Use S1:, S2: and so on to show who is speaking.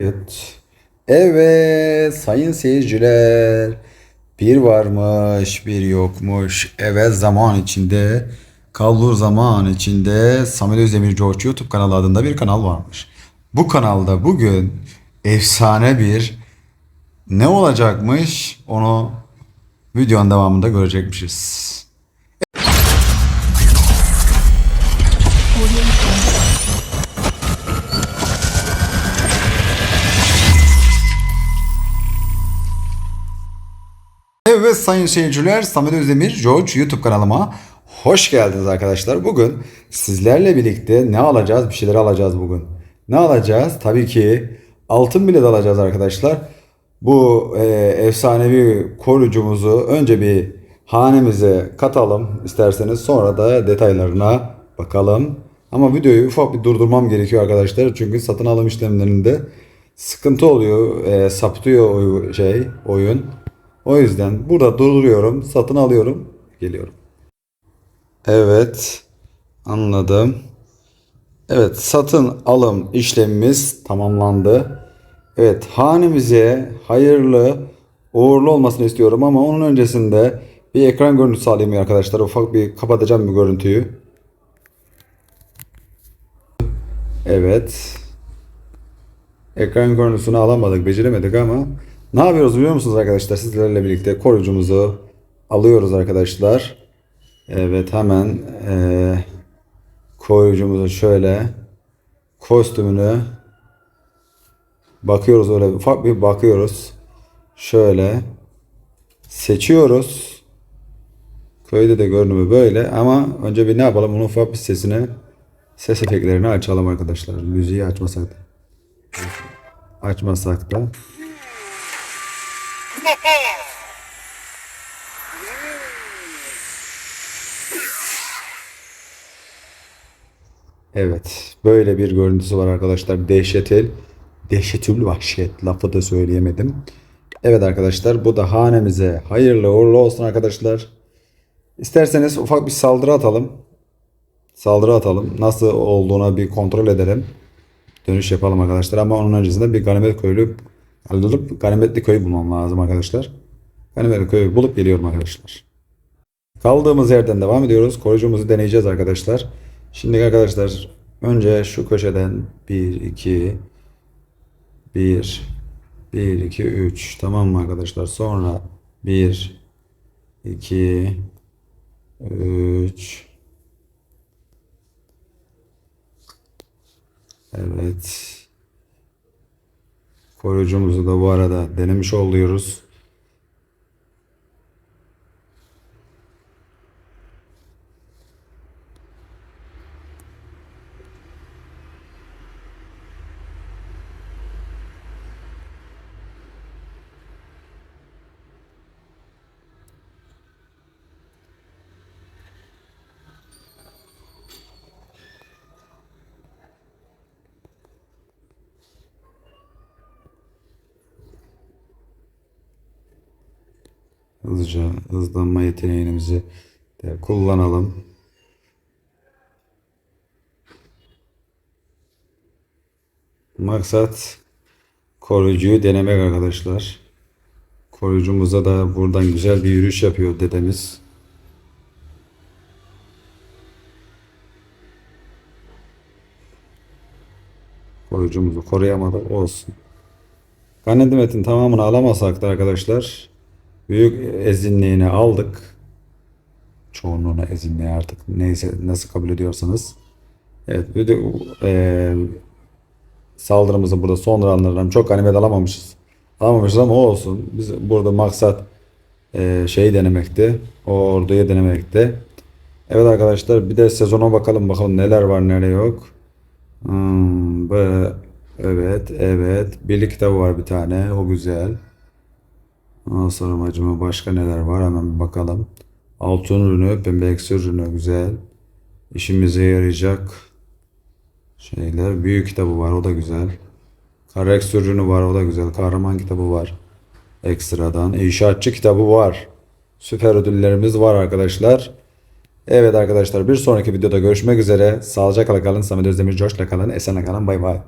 S1: Evet. Evet sayın seyirciler. Bir varmış bir yokmuş. Evet zaman içinde kalbur zaman içinde Samet Özdemir George YouTube kanalı adında bir kanal varmış. Bu kanalda bugün efsane bir ne olacakmış onu videonun devamında görecekmişiz. Evet sayın seyirciler Samet Özdemir George YouTube kanalıma hoş geldiniz arkadaşlar. Bugün sizlerle birlikte ne alacağız? Bir şeyler alacağız bugün. Ne alacağız? Tabii ki altın bilet alacağız arkadaşlar. Bu e, efsanevi koruyucumuzu önce bir hanemize katalım isterseniz sonra da detaylarına bakalım. Ama videoyu ufak bir durdurmam gerekiyor arkadaşlar. Çünkü satın alım işlemlerinde sıkıntı oluyor. E, saptıyor şey oyun. O yüzden burada durduruyorum, satın alıyorum, geliyorum. Evet, anladım. Evet, satın alım işlemimiz tamamlandı. Evet, hanemize hayırlı, uğurlu olmasını istiyorum ama onun öncesinde bir ekran görüntüsü alayım arkadaşlar. Ufak bir kapatacağım bir görüntüyü. Evet. Ekran görüntüsünü alamadık, beceremedik ama ne yapıyoruz biliyor musunuz arkadaşlar? Sizlerle birlikte koruyucumuzu alıyoruz arkadaşlar. Evet hemen eee koruyucumuzu şöyle kostümünü bakıyoruz öyle ufak bir bakıyoruz. Şöyle seçiyoruz. Köyde de görünümü böyle ama önce bir ne yapalım? Bunun ufak bir sesini ses efektlerini açalım arkadaşlar. Müziği açmasak da. Açmasak da. Evet. Böyle bir görüntüsü var arkadaşlar. Dehşetil. Dehşetül vahşet. Lafı da söyleyemedim. Evet arkadaşlar bu da hanemize hayırlı uğurlu olsun arkadaşlar. İsterseniz ufak bir saldırı atalım. Saldırı atalım. Nasıl olduğuna bir kontrol edelim. Dönüş yapalım arkadaşlar ama onun öncesinde bir ganimet köylü alıp ganimetli köy bulmam lazım arkadaşlar. Ganimetli köyü bulup geliyorum arkadaşlar. Kaldığımız yerden devam ediyoruz. Koruyucumuzu deneyeceğiz arkadaşlar. Şimdi arkadaşlar önce şu köşeden 1 2 1 1 2 3 tamam mı arkadaşlar? Sonra 1 2 3 Evet. Koruyucumuzu da bu arada denemiş oluyoruz. Hızlıca hızlanma yeteneğimizi de kullanalım. Maksat koruyucuyu denemek arkadaşlar. Koruyucumuza da buradan güzel bir yürüyüş yapıyor dedemiz. Koruyucumuzu koruyamadık olsun. Ganimetin tamamını alamasak da arkadaşlar büyük ezinliğini aldık. Çoğunluğuna ezinliği artık neyse nasıl kabul ediyorsanız. Evet bir e, saldırımızı burada sonralarından çok ganimet alamamışız. Alamamışız ama olsun. Biz burada maksat e, şeyi denemekti. O orduyu denemekti. Evet arkadaşlar bir de sezona bakalım bakalım neler var neler yok. Hmm, bu, evet evet. Birlik kitabı var bir tane. O güzel. Ondan sonra acaba başka neler var hemen bir bakalım. Altın ürünü, pembe eksi ürünü güzel. İşimize yarayacak şeyler. Büyük kitabı var o da güzel. Kara eksi ürünü var o da güzel. Kahraman kitabı var. Ekstradan. İnşaatçı kitabı var. Süper ödüllerimiz var arkadaşlar. Evet arkadaşlar bir sonraki videoda görüşmek üzere. Sağlıcakla kalın. Samet Özdemir Coş'la kalın. Esenle kalın. Bay bay.